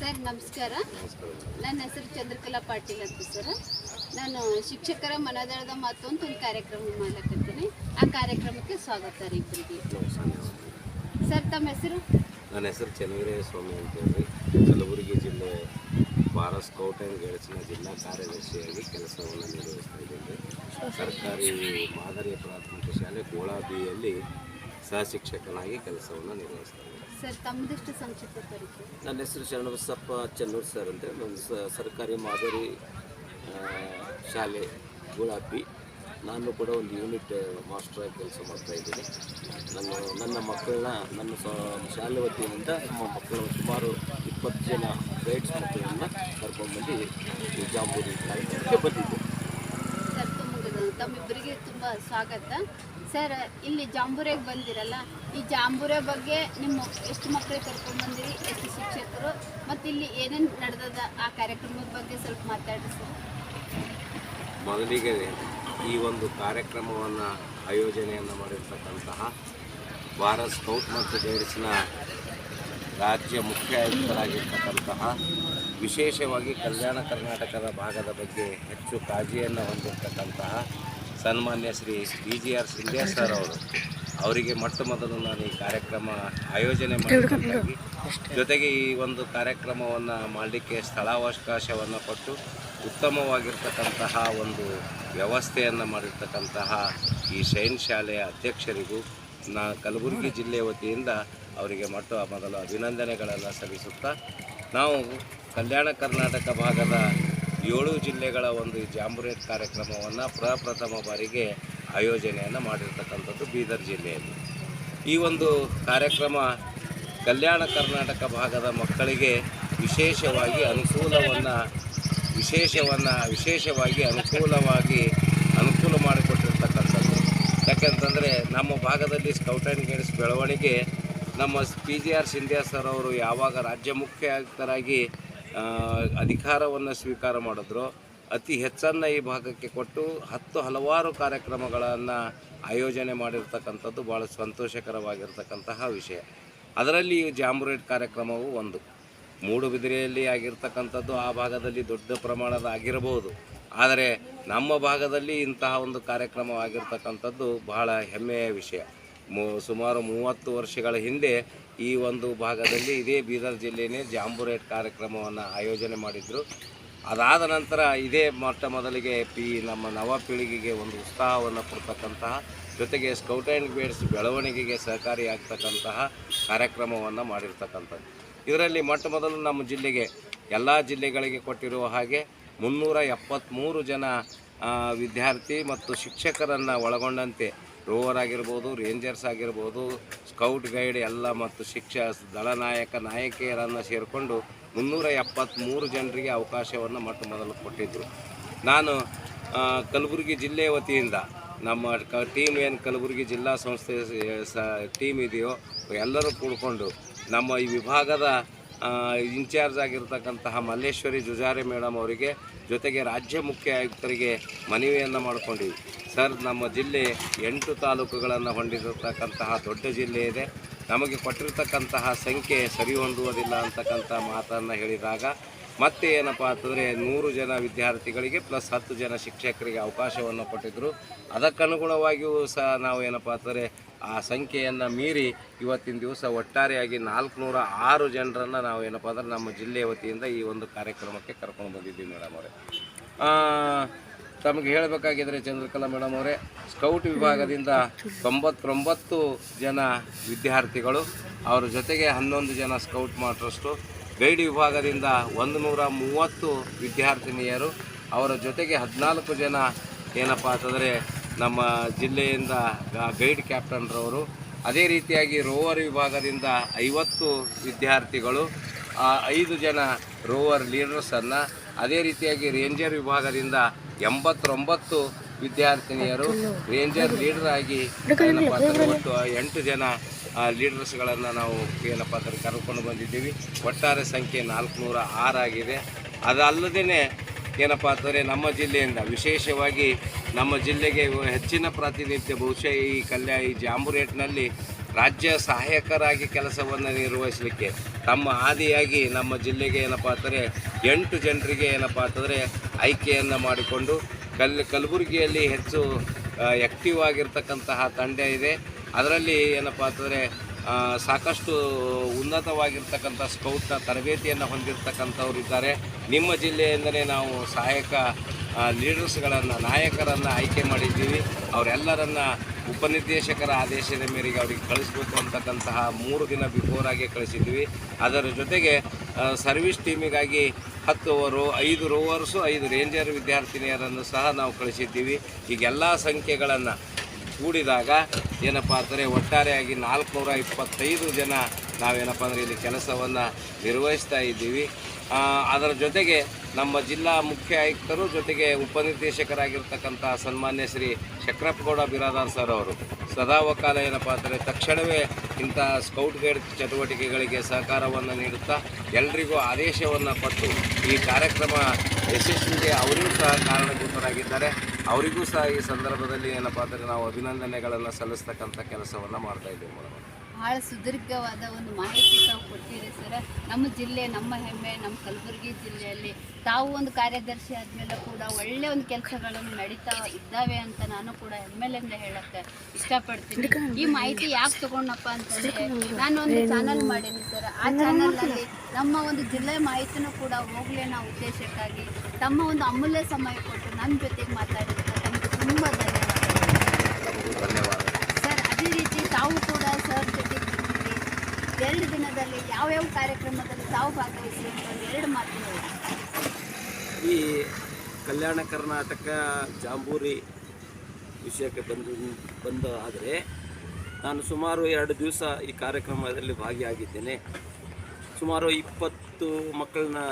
Sir, ನಮಸ್ಕಾರ. ನನ್ನ ಹೆಸರು ಚಂದ್ರಕಲಾ ಪಾಟೀಲ್ ಅಂತ ಸರ್. ನಾನು ಶಿಕ್ಷಕರ ಮನದಳದ ಮಾತು ಅಂತ ಒಂದು ಕಾರ್ಯಕ್ರಮ ಮಾಡ್ಲಕತ್ತೀನಿ. ಆ ಕಾರ್ಯಕ್ರಮಕ್ಕೆ ಸ್ವಾಗತ ರೀ ಇಬ್ಬರಿಗೆ ಸರ್, ತಮ್ಮ ಹೆಸರು? ನನ್ನ ಹೆಸರು ಚನ್ನವೀರಯ್ಯ ಸ್ವಾಮಿ ಅಂತೇಳಿ ಕಲಬುರಗಿ ಜಿಲ್ಲೆ ಭಾರತ್ ಸ್ಕೌಟ್ ಆ್ಯಂಡ್ ಜಿಲ್ಲಾ ಕಾರ್ಯದರ್ಶಿಯಾಗಿ ಕೆಲಸವನ್ನು ನಿರ್ವಹಿಸ್ತಾ ಇದ್ದೇನೆ. ಸರ್ಕಾರಿ ಮಾದರಿ ಪ್ರಾಥಮಿಕ ಶಾಲೆ ಗೋಳಾಬಿಯಲ್ಲಿ ಸಹಶಿಕ್ಷಕನಾಗಿ ಕೆಲಸವನ್ನು ನಿರ್ವಹಿಸ್ತಾ ಇದ್ದೇನೆ. ಸರ್ ಸಂಕ್ಷಿಪ್ತ ಪರಿಚಯ ನನ್ನ ಹೆಸರು ಶರಣಬಸಪ್ಪ ಚೆನ್ನೂರು ಸರ್ ಅಂತ ಒಂದು ಸರ್ಕಾರಿ ಮಾದರಿ ಶಾಲೆ ಗುಳಾಪಿ ನಾನು ಕೂಡ ಒಂದು ಯೂನಿಟ್ ಮಾಸ್ಟರ್ ಆಗಿ ಕೆಲಸ ಮಾಡ್ತಾ ಇದ್ದೀನಿ. ನನ್ನ ನನ್ನ ಮಕ್ಕಳನ್ನ, ನನ್ನ ಶಾಲೆ ವತಿಯಿಂದ ನಮ್ಮ ಮಕ್ಕಳು ಸುಮಾರು ಇಪ್ಪತ್ತು ಜನ ಗೈಡ್ಸ್ ಮಕ್ಕಳನ್ನು ಕರ್ಕೊಂಡ್ಬಂದು ಜಾಂಬೂರಿ ಕಾರ್ಯಕ್ರಮಕ್ಕೆ ಬಂದಿದ್ದೆ ಸರ್ ತುಂಬ ತಮ್ಮಿಬ್ಬರಿಗೆ ತುಂಬ ಸ್ವಾಗತ. ಸರ್, ಇಲ್ಲಿ ಜಾಂಬೂರೆಗೆ ಬಂದಿರಲ್ಲ, ಈ ಜಾಂಬೂರೆ ಬಗ್ಗೆ ನಿಮ್ಮ ಎಷ್ಟು ಮಕ್ಕಳಿಗೆ ಕರ್ಕೊಂಡು ಬಂದಿರಿ, ಎಷ್ಟು ಶಿಕ್ಷಕರು, ಮತ್ತು ಇಲ್ಲಿ ಏನೇನು ನಡೆದದ ಆ ಕಾರ್ಯಕ್ರಮದ ಬಗ್ಗೆ ಸ್ವಲ್ಪ ಮಾತಾಡಿ ಸರ್. ಮೊದಲಿಗೆ ಈ ಒಂದು ಕಾರ್ಯಕ್ರಮವನ್ನು ಆಯೋಜನೆಯನ್ನು ಮಾಡಿರ್ತಕ್ಕಂತಹ ಭಾರತ್ ಸ್ಕೌಟ್ ಮತ್ತು ಗೈಡ್ಸ್ನ ರಾಜ್ಯ ಮುಖ್ಯ ಆಯುಕ್ತರಾಗಿರ್ತಕ್ಕಂತಹ ವಿಶೇಷವಾಗಿ ಕಲ್ಯಾಣ ಕರ್ನಾಟಕದ ಭಾಗದ ಬಗ್ಗೆ ಹೆಚ್ಚು ಕಾಳಜಿಯನ್ನು ಹೊಂದಿರತಕ್ಕಂತಹ ಸನ್ಮಾನ್ಯ Shri B G R Sindhia sir ಅವರು, ಅವರಿಗೆ ಮೊಟ್ಟ ಮೊದಲು ನಾನು ಈ ಕಾರ್ಯಕ್ರಮ ಆಯೋಜನೆ ಮಾಡಿ ಜೊತೆಗೆ ಈ ಒಂದು ಕಾರ್ಯಕ್ರಮವನ್ನು ಮಾಡಲಿಕ್ಕೆ ಸ್ಥಳಾವಕಾಶವನ್ನು ಕೊಟ್ಟು, ಉತ್ತಮವಾಗಿರ್ತಕ್ಕಂತಹ ಒಂದು ವ್ಯವಸ್ಥೆಯನ್ನು ಮಾಡಿರ್ತಕ್ಕಂತಹ ಈ ಶೈನ್ ಶಾಲೆಯ ಅಧ್ಯಕ್ಷರಿಗೂ, ನಾ ಕಲಬುರಗಿ ಜಿಲ್ಲೆ ವತಿಯಿಂದ ಅವರಿಗೆ ಮೊಟ್ಟ ಮೊದಲು ಅಭಿನಂದನೆಗಳನ್ನು ಸಲ್ಲಿಸುತ್ತಾ, ನಾವು ಕಲ್ಯಾಣ ಕರ್ನಾಟಕ ಭಾಗದ ಏಳು ಜಿಲ್ಲೆಗಳ ಒಂದು ಈ ಜಾಂಬುರೇಟ್ ಕಾರ್ಯಕ್ರಮವನ್ನು ಪ್ರಪ್ರಥಮ ಬಾರಿಗೆ ಆಯೋಜನೆಯನ್ನು ಮಾಡಿರ್ತಕ್ಕಂಥದ್ದು ಬೀದರ್ ಜಿಲ್ಲೆಯಲ್ಲಿ. ಈ ಒಂದು ಕಾರ್ಯಕ್ರಮ ಕಲ್ಯಾಣ ಕರ್ನಾಟಕ ಭಾಗದ ಮಕ್ಕಳಿಗೆ ವಿಶೇಷವಾಗಿ ಅನುಕೂಲವನ್ನು, ವಿಶೇಷವನ್ನು, ವಿಶೇಷವಾಗಿ ಅನುಕೂಲವಾಗಿ ಅನುಕೂಲ ಮಾಡಿಕೊಟ್ಟಿರ್ತಕ್ಕಂಥದ್ದು. ಯಾಕೆಂತಂದರೆ ನಮ್ಮ ಭಾಗದಲ್ಲಿ ಸ್ಕೌಟ್ ಆ್ಯಂಡ್ ಗೈಡ್ಸ್ ಬೆಳವಣಿಗೆ ನಮ್ಮ P G R Sindhia sir ಅವರು ಯಾವಾಗ ರಾಜ್ಯ ಮುಖ್ಯ ಆಯುಕ್ತರಾಗಿ ಅಧಿಕಾರವನ್ನು ಸ್ವೀಕಾರ ಮಾಡಿದ್ರು. ಅತಿ ಹೆಚ್ಚನ್ನು ಈ ಭಾಗಕ್ಕೆ ಕೊಟ್ಟು ಹತ್ತು ಹಲವಾರು ಕಾರ್ಯಕ್ರಮಗಳನ್ನು ಆಯೋಜನೆ ಮಾಡಿರ್ತಕ್ಕಂಥದ್ದು ಭಾಳ ಸಂತೋಷಕರವಾಗಿರ್ತಕ್ಕಂತಹ ವಿಷಯ. ಅದರಲ್ಲಿ ಈ ಜಾಂಬುರೇಟ್ ಕಾರ್ಯಕ್ರಮವು ಒಂದು. ಮೂಡುಬಿದಿರೆಯಲ್ಲಿ ಆಗಿರ್ತಕ್ಕಂಥದ್ದು ಆ ಭಾಗದಲ್ಲಿ ದೊಡ್ಡ ಪ್ರಮಾಣದ ಆಗಿರಬಹುದು. ಆದರೆ ನಮ್ಮ ಭಾಗದಲ್ಲಿ ಇಂತಹ ಒಂದು ಕಾರ್ಯಕ್ರಮವಾಗಿರ್ತಕ್ಕಂಥದ್ದು ಬಹಳ ಹೆಮ್ಮೆಯ ವಿಷಯ. ಮು, ಸುಮಾರು ಮೂವತ್ತು ವರ್ಷಗಳ ಹಿಂದೆ ಈ ಒಂದು ಭಾಗದಲ್ಲಿ ಇದೇ ಬೀದರ್ ಜಿಲ್ಲೆಯೇ ಜಾಂಬುರೇಟ್ ಕಾರ್ಯಕ್ರಮವನ್ನು ಆಯೋಜನೆ ಮಾಡಿದರು. ಅದಾದ ನಂತರ ಇದೇ ಮೊಟ್ಟ ಮೊದಲಿಗೆ ಪಿ ನಮ್ಮ ನವ ಪೀಳಿಗೆಗೆ ಒಂದು ಉತ್ಸಾಹವನ್ನು ಕೊಡ್ತಕ್ಕಂತಹ, ಜೊತೆಗೆ ಸ್ಕೌಟ್ ಆ್ಯಂಡ್ ಗೈಡ್ಸ್ ಬೆಳವಣಿಗೆಗೆ ಸಹಕಾರಿಯಾಗ್ತಕ್ಕಂತಹ ಕಾರ್ಯಕ್ರಮವನ್ನು ಮಾಡಿರ್ತಕ್ಕಂಥದ್ದು. ಇದರಲ್ಲಿ ಮೊಟ್ಟ ಮೊದಲು ನಮ್ಮ ಜಿಲ್ಲೆಗೆ ಎಲ್ಲ ಜಿಲ್ಲೆಗಳಿಗೆ ಕೊಟ್ಟಿರುವ ಹಾಗೆ ಮುನ್ನೂರ ಎಪ್ಪತ್ತ್ಮೂರು ಜನ ವಿದ್ಯಾರ್ಥಿ ಮತ್ತು ಶಿಕ್ಷಕರನ್ನು ಒಳಗೊಂಡಂತೆ ರೋವರ್ ಆಗಿರ್ಬೋದು, ರೇಂಜರ್ಸ್ ಆಗಿರ್ಬೋದು, ಸ್ಕೌಟ್ ಗೈಡ್ ಎಲ್ಲ ಮತ್ತು ಶಿಕ್ಷ ದಳನಾಯಕ ನಾಯಕಿಯರನ್ನು ಸೇರಿಕೊಂಡು ಮುನ್ನೂರ ಎಪ್ಪತ್ತ್ಮೂರು ಜನರಿಗೆ ಅವಕಾಶವನ್ನು ಮೊಟ್ಟ ಮೊದಲು ಕೊಟ್ಟಿದ್ದರು ನಾನು ಕಲಬುರಗಿ ಜಿಲ್ಲೆ ವತಿಯಿಂದ ನಮ್ಮ ಕ, ಟೀಮ್ ಏನು ಕಲಬುರಗಿ ಜಿಲ್ಲಾ ಸಂಸ್ಥೆ, ಸ, ಟೀಮ್ ಇದೆಯೋ ಎಲ್ಲರೂ ಕೂಡಿಕೊಂಡು ನಮ್ಮ ಈ ವಿಭಾಗದ ಇನ್ಚಾರ್ಜ್ ಆಗಿರ್ತಕ್ಕಂತಹ ಮಲ್ಲೇಶ್ವರಿ ಜುಜಾರಿ ಮೇಡಮ್ ಅವರಿಗೆ ಜೊತೆಗೆ ರಾಜ್ಯ ಮುಖ್ಯ ಆಯುಕ್ತರಿಗೆ ಮನವಿಯನ್ನು ಮಾಡಿಕೊಂಡಿವಿ. ಸರ್, ನಮ್ಮ ಜಿಲ್ಲೆ ಎಂಟು ತಾಲೂಕುಗಳನ್ನು ಹೊಂದಿರತಕ್ಕಂತಹ ದೊಡ್ಡ ಜಿಲ್ಲೆ ಇದೆ. ನಮಗೆ ಕೊಟ್ಟಿರ್ತಕ್ಕಂತಹ ಸಂಖ್ಯೆ ಸರಿ ಹೊಂದುವುದಿಲ್ಲ ಅಂತಕ್ಕಂಥ ಮಾತನ್ನು ಹೇಳಿದಾಗ, ಮತ್ತೆ ಏನಪ್ಪ ಅಂತಂದರೆ ನೂರು ಜನ ವಿದ್ಯಾರ್ಥಿಗಳಿಗೆ ಪ್ಲಸ್ ಹತ್ತು ಜನ ಶಿಕ್ಷಕರಿಗೆ ಅವಕಾಶವನ್ನು ಕೊಟ್ಟಿದ್ದರು ಅದಕ್ಕನುಗುಣವಾಗಿಯೂ ಸಹ ನಾವು ಏನಪ್ಪ ಅಂತಂದರೆ ಆ ಸಂಖ್ಯೆಯನ್ನು ಮೀರಿ ಇವತ್ತಿನ ದಿವಸ ಒಟ್ಟಾರೆಯಾಗಿ ನಾಲ್ಕುನೂರ ಆರು ಜನರನ್ನು ನಾವು ಏನಪ್ಪ ಅಂದ್ರೆ ನಮ್ಮ ಜಿಲ್ಲೆಯ ವತಿಯಿಂದ ಈ ಒಂದು ಕಾರ್ಯಕ್ರಮಕ್ಕೆ ಕರ್ಕೊಂಡು ಬಂದಿದ್ದೀವಿ ಮೇಡಮ್ ಅವರೇ. ತಮಗೆ ಹೇಳಬೇಕಾಗಿದ್ದರೆ ಚಂದ್ರಕಲಾ ಮೇಡಮ್ ಅವರೇ, ಸ್ಕೌಟ್ ವಿಭಾಗದಿಂದ ತೊಂಬತ್ತೊಂಬತ್ತು ಜನ ವಿದ್ಯಾರ್ಥಿಗಳು, ಅವರ ಜೊತೆಗೆ ಹನ್ನೊಂದು ಜನ ಸ್ಕೌಟ್ ಮಾಸ್ಟರ್ಸ್ಟು ಗೈಡ್ ವಿಭಾಗದಿಂದ ಒಂದು ನೂರ ಮೂವತ್ತು ವಿದ್ಯಾರ್ಥಿನಿಯರು, ಅವರ ಜೊತೆಗೆ ಹದಿನಾಲ್ಕು ಜನ ಏನಪ್ಪ ಅಂತಂದರೆ ನಮ್ಮ ಜಿಲ್ಲೆಯಿಂದ ಗೈಡ್ ಕ್ಯಾಪ್ಟನ್ರವರು, ಅದೇ ರೀತಿಯಾಗಿ ರೋವರ್ ವಿಭಾಗದಿಂದ ಐವತ್ತು ವಿದ್ಯಾರ್ಥಿಗಳು ಐದು ಜನ ರೋವರ್ ಲೀಡರ್ಸನ್ನು ಅದೇ ರೀತಿಯಾಗಿ ರೇಂಜರ್ ವಿಭಾಗದಿಂದ ಎಂಬತ್ತೊಂಬತ್ತು ವಿದ್ಯಾರ್ಥಿನಿಯರು ರೇಂಜರ್ ಲೀಡರ್ ಆಗಿ ಏನಪ್ಪ ಎಂಟು ಜನ ಲೀಡರ್ಸ್ಗಳನ್ನು ನಾವು ಏನಪ್ಪ ಅಂದರೆ ಕರ್ಕೊಂಡು ಬಂದಿದ್ದೀವಿ. ಒಟ್ಟಾರೆ ಸಂಖ್ಯೆ ನಾಲ್ಕುನೂರ ಆರಾಗಿದೆ ಅದಲ್ಲದೇ ಏನಪ್ಪ ಅಂದರೆ ನಮ್ಮ ಜಿಲ್ಲೆಯಿಂದ ವಿಶೇಷವಾಗಿ ನಮ್ಮ ಜಿಲ್ಲೆಗೆ ಹೆಚ್ಚಿನ ಪ್ರಾತಿನಿಧ್ಯ ಬಹುಶಃ ಈ ಕಲ್ಯಾ ಈ ಜಾಂಬುರೇಟ್ನಲ್ಲಿ ರಾಜ್ಯ ಸಹಾಯಕರಾಗಿ ಕೆಲಸವನ್ನು ನಿರ್ವಹಿಸಲಿಕ್ಕೆ ತಮ್ಮ ಆದಿಯಾಗಿ ನಮ್ಮ ಜಿಲ್ಲೆಗೆ ಏನಪ್ಪ ಅಂದರೆ ಎಂಟು ಜನರಿಗೆ ಏನಪ್ಪ ಅಂತಂದರೆ ಆಯ್ಕೆಯನ್ನು ಮಾಡಿಕೊಂಡು ಕಲ್ ಕಲಬುರಗಿಯಲ್ಲಿ ಹೆಚ್ಚು ಆ್ಯಕ್ಟಿವ್ ಆಗಿರ್ತಕ್ಕಂತಹ ತಂಡ ಇದೆ. ಅದರಲ್ಲಿ ಏನಪ್ಪ ಅಂತಂದರೆ ಸಾಕಷ್ಟು ಉನ್ನತವಾಗಿರ್ತಕ್ಕಂಥ ಸ್ಕೌಟ್ನ ತರಬೇತಿಯನ್ನು ಹೊಂದಿರತಕ್ಕಂಥವ್ರು ಇದ್ದಾರೆ. ನಿಮ್ಮ ಜಿಲ್ಲೆಯಿಂದಲೇ ನಾವು ಸಹಾಯಕ ಲೀಡರ್ಸ್ಗಳನ್ನು ನಾಯಕರನ್ನು ಆಯ್ಕೆ ಮಾಡಿದ್ದೀವಿ. ಅವರೆಲ್ಲರನ್ನ ಉಪನಿರ್ದೇಶಕರ ಆದೇಶದ ಮೇರೆಗೆ ಅವರಿಗೆ ಕಳಿಸ್ಬೇಕು ಅಂತಕ್ಕಂತಹ ಮೂರು ದಿನ ಬಿಫೋರಾಗೆ ಕಳಿಸಿದ್ವಿ. ಅದರ ಜೊತೆಗೆ ಸರ್ವಿಸ್ ಟೀಮಿಗಾಗಿ ಹತ್ತು ಓವರು ಐದು ರೋವರ್ಸು ಐದು ರೇಂಜರ್ ವಿದ್ಯಾರ್ಥಿನಿಯರನ್ನು ಸಹ ನಾವು ಕಳಿಸಿದ್ದೀವಿ. ಈಗೆಲ್ಲ ಸಂಖ್ಯೆಗಳನ್ನು ಕೂಡಿದಾಗ ಏನಪ್ಪ ಅಂದರೆ ಒಟ್ಟಾರೆಯಾಗಿ ನಾಲ್ಕುನೂರ ಇಪ್ಪತ್ತೈದು ಜನ ನಾವೇನಪ್ಪ ಅಂದರೆ ಇಲ್ಲಿ ಕೆಲಸವನ್ನು ನಿರ್ವಹಿಸ್ತಾ ಇದ್ದೀವಿ. ಅದರ ಜೊತೆಗೆ ನಮ್ಮ ಜಿಲ್ಲಾ ಮುಖ್ಯ ಆಯುಕ್ತರು ಜೊತೆಗೆ ಉಪನಿರ್ದೇಶಕರಾಗಿರ್ತಕ್ಕಂಥ ಸನ್ಮಾನ್ಯ ಶ್ರೀ ಚಕ್ರಪ್ಪಗೌಡ ಬಿರಾದಾರ್ ಸರ್ ಅವರು. ಸದಾ ವಕಾಲ ಏನಪ್ಪ ಅಂದರೆ ತಕ್ಷಣವೇ ಇಂಥ ಸ್ಕೌಟ್ ಗೈಡ್ ಚಟುವಟಿಕೆಗಳಿಗೆ ಸಹಕಾರವನ್ನು ನೀಡುತ್ತಾ ಎಲ್ರಿಗೂ ಆದೇಶವನ್ನು ಕೊಟ್ಟು ಈ ಕಾರ್ಯಕ್ರಮ ಯಶಸ್ವಿಗೆ ಅವರಿಗೂ ಸಹ ಕಾರಣಭೂತರಾಗಿದ್ದಾರೆ. ಅವರಿಗೂ ಸಹ ಈ ಸಂದರ್ಭದಲ್ಲಿ ಏನಪ್ಪ ಅಂದರೆ ನಾವು ಅಭಿನಂದನೆಗಳನ್ನು ಸಲ್ಲಿಸ್ತಕ್ಕಂಥ ಕೆಲಸವನ್ನು ಮಾಡ್ತಾ ಇದ್ದೀವಿ ಮೇಡಮ್ ಬಹಳ ಸುದೀರ್ಘವಾದ ಒಂದು ಮಾಹಿತಿ ತಾವು ಕೊಟ್ಟಿರಿ ಸರ್. ನಮ್ಮ ಜಿಲ್ಲೆ, ನಮ್ಮ ಹೆಮ್ಮೆ, ನಮ್ಮ ಕಲಬುರಗಿ ಜಿಲ್ಲೆಯಲ್ಲಿ ತಾವು ಒಂದು ಕಾರ್ಯದರ್ಶಿ ಆದಮೇಲೆ ಕೂಡ ಒಳ್ಳೆ ಒಂದು ಕೆಲಸಗಳನ್ನು ನಡೀತಾ ಇದ್ದಾವೆ ಅಂತ ನಾನು ಕೂಡ ಹೆಮ್ಮೆಲಿಂದ ಹೇಳಕ್ಕೆ ಇಷ್ಟಪಡ್ತೀನಿ. ಈ ಮಾಹಿತಿ ಯಾಕೆ ತಗೊಂಡಪ್ಪ ಅಂತಂದ್ರೆ ನಾನು ಒಂದು ಚಾನಲ್ ಮಾಡೀನಿ ಸರ್. ಆ ಚಾನಲ್ನಲ್ಲಿ ನಮ್ಮ ಒಂದು ಜಿಲ್ಲೆ ಮಾಹಿತಿನೂ ಕೂಡ ಹೋಗ್ಲಿ ಅನ್ನೋ ಉದ್ದೇಶಕ್ಕಾಗಿ ತಮ್ಮ ಒಂದು ಅಮೂಲ್ಯ ಸಮಯ ಕೊಟ್ಟು ನನ್ನ ಜೊತೆಗೆ ಮಾತಾಡಿದ್ರೆ ತಮಗೆ ತುಂಬ ಧನ್ಯವಾದ ಸರ್, ಅದೇ ರೀತಿ ತಾವು ಎರಡು ದಿನದಲ್ಲಿ ಯಾವ್ಯಾವ ಕಾರ್ಯಕ್ರಮದಲ್ಲಿ ತಾವು ಭಾಗವಹಿಸಿ ಎರಡು ಮಾತು ಈ ಕಲ್ಯಾಣ ಕರ್ನಾಟಕ ಜಾಂಬೂರಿ ವಿಷಯಕ್ಕೆ ಬಂದು ಬಂದ ಆದರೆ ನಾನು ಸುಮಾರು ಎರಡು ದಿವಸ ಈ ಕಾರ್ಯಕ್ರಮದಲ್ಲಿ ಭಾಗಿಯಾಗಿದ್ದೇನೆ. ಸುಮಾರು ಇಪ್ಪತ್ತು ಮಕ್ಕಳನ್ನ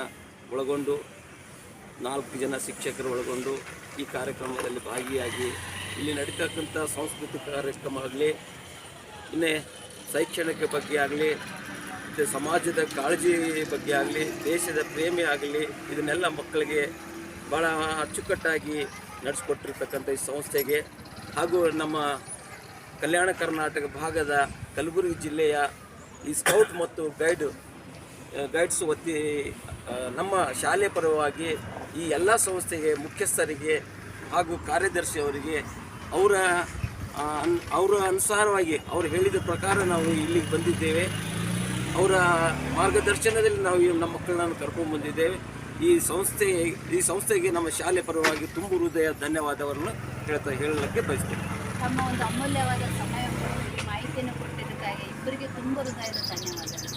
ಒಳಗೊಂಡು, ನಾಲ್ಕು ಜನ ಶಿಕ್ಷಕರು ಒಳಗೊಂಡು ಈ ಕಾರ್ಯಕ್ರಮದಲ್ಲಿ ಭಾಗಿಯಾಗಿ ಇಲ್ಲಿ ನಡೀತಕ್ಕಂಥ ಸಾಂಸ್ಕೃತಿಕ ಕಾರ್ಯಕ್ರಮ ಆಗಲಿ ಇನ್ನೇ ಶೈಕ್ಷಣಿಕ ಬಗ್ಗೆ ಆಗಲಿ, ಮತ್ತು ಸಮಾಜದ ಕಾಳಜಿ ಬಗ್ಗೆ ಆಗಲಿ, ದೇಶದ ಪ್ರೇಮಿ ಆಗಲಿ, ಇದನ್ನೆಲ್ಲ ಮಕ್ಕಳಿಗೆ ಭಾಳ ಅಚ್ಚುಕಟ್ಟಾಗಿ ನಡೆಸ್ಕೊಟ್ಟಿರ್ತಕ್ಕಂಥ ಈ ಸಂಸ್ಥೆಗೆ ಹಾಗೂ ನಮ್ಮ ಕಲ್ಯಾಣ ಕರ್ನಾಟಕ ಭಾಗದ ಕಲಬುರಗಿ ಜಿಲ್ಲೆಯ ಈ ಸ್ಕೌಟ್ ಮತ್ತು ಗೈಡ್, ಗೈಡ್ಸ್ ವತಿ ನಮ್ಮ ಶಾಲೆ ಪರವಾಗಿ ಈ ಎಲ್ಲ ಸಂಸ್ಥೆಗೆ ಮುಖ್ಯಸ್ಥರಿಗೆ ಹಾಗೂ ಕಾರ್ಯದರ್ಶಿಯವರಿಗೆ ಅವರ ಅವರ ಅನುಸಾರವಾಗಿ ಅವರು ಹೇಳಿದ ಪ್ರಕಾರ ನಾವು ಇಲ್ಲಿಗೆ ಬಂದಿದ್ದೇವೆ. ಅವರ ಮಾರ್ಗದರ್ಶನದಲ್ಲಿ ನಾವು ನಮ್ಮ ಮಕ್ಕಳನ್ನು ಕರ್ಕೊಂಡು ಬಂದಿದ್ದೇವೆ. ಈ ಸಂಸ್ಥೆ ಈ ಸಂಸ್ಥೆಗೆ ನಮ್ಮ ಶಾಲೆ ಪರವಾಗಿ ತುಂಬು ಹೃದಯ ಧನ್ಯವಾದವನ್ನು ಹೇಳ್ತಾ ಹೇಳಲಿಕ್ಕೆ ಬಯಸ್ತೇವೆ ತಮ್ಮ ಒಂದು ಅಮೂಲ್ಯವಾದ ಸಮಯ ಮಾಹಿತಿಯನ್ನು ಕೊಟ್ಟಿದ್ದಕ್ಕಾಗಿ ಇಬ್ಬರಿಗೆ ತುಂಬ ಹೃದಯದ ಧನ್ಯವಾದಗಳು.